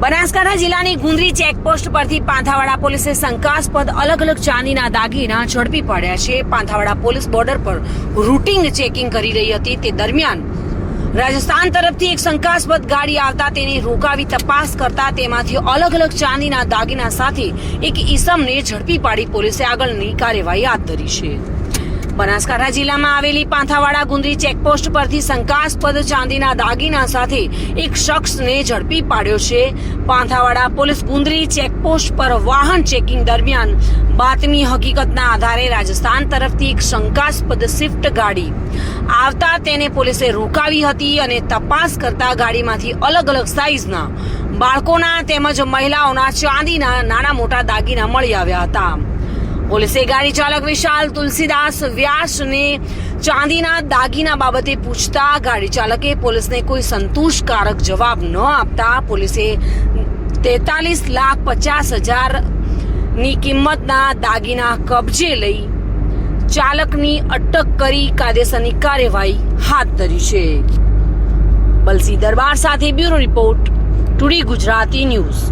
બનાસકાંઠા જિલ્લાની ગુંદરી ચેકપોસ્ટ પરથી પાંથાવાડા પોલીસે શંકાસ્પદ અલગ અલગ ચાંદીના દાગીના ઝડપી પડ્યા છે. પાંથાવાડા પોલીસ બોર્ડર પર રૂટિંગ ચેકિંગ કરી રહી હતી. તે દરમિયાન રાજસ્થાન તરફથી એક શંકાસ્પદ ગાડી આવતા તેને રોકાવી તપાસ કરતા તેમાંથી અલગ અલગ ચાંદીના દાગીના સાથે એક ઈસમને ઝડપી પાડી પોલીસે આગળની કાર્યવાહી હાથ ધરી છે. બનાસકાંઠા જિલ્લામાં આવેલી પાંથાવાડા ગુંદરી ચેકપોસ્ટ પરથી શંકાસ્પદ ચાંદીના દાગીના સાથે એક શખ્સને ઝડપી પાડ્યો છે. પાંથાવાડા પોલીસ ગુંદરી ચેકપોસ્ટ પર વાહન ચેકિંગ દરમિયાન બાતમી હકીકતના આધારે રાજસ્થાન તરફથી એક શંકાસ્પદ સ્વિફ્ટ ગાડી આવતા તેને પોલીસે રોકાવી હતી અને તપાસ કરતા ગાડીમાંથી અલગ અલગ સાઈઝના બાળકોના તેમજ મહિલાઓના ચાંદીના નાના મોટા દાગીના મળી આવ્યા હતા. પોલીસે ગાડી ચાલક વિશાલ તુલસીદાસ વ્યાસને ચાંદીના દાગીના બાબતે પૂછતા ગાડી ચાલકે પોલીસને કોઈ સંતોષકારક જવાબ ન આપતા પોલીસે તેતાલીસ લાખ પચાસ હજારની કિંમતના દાગીના કબજે લઈ ચાલકની અટક કરી કાયદેસરની કાર્યવાહી હાથ ધરી છે. બલસી દરબાર સાથે બ્યુરો રિપોર્ટ, ટુડી ગુજરાતી ન્યૂઝ.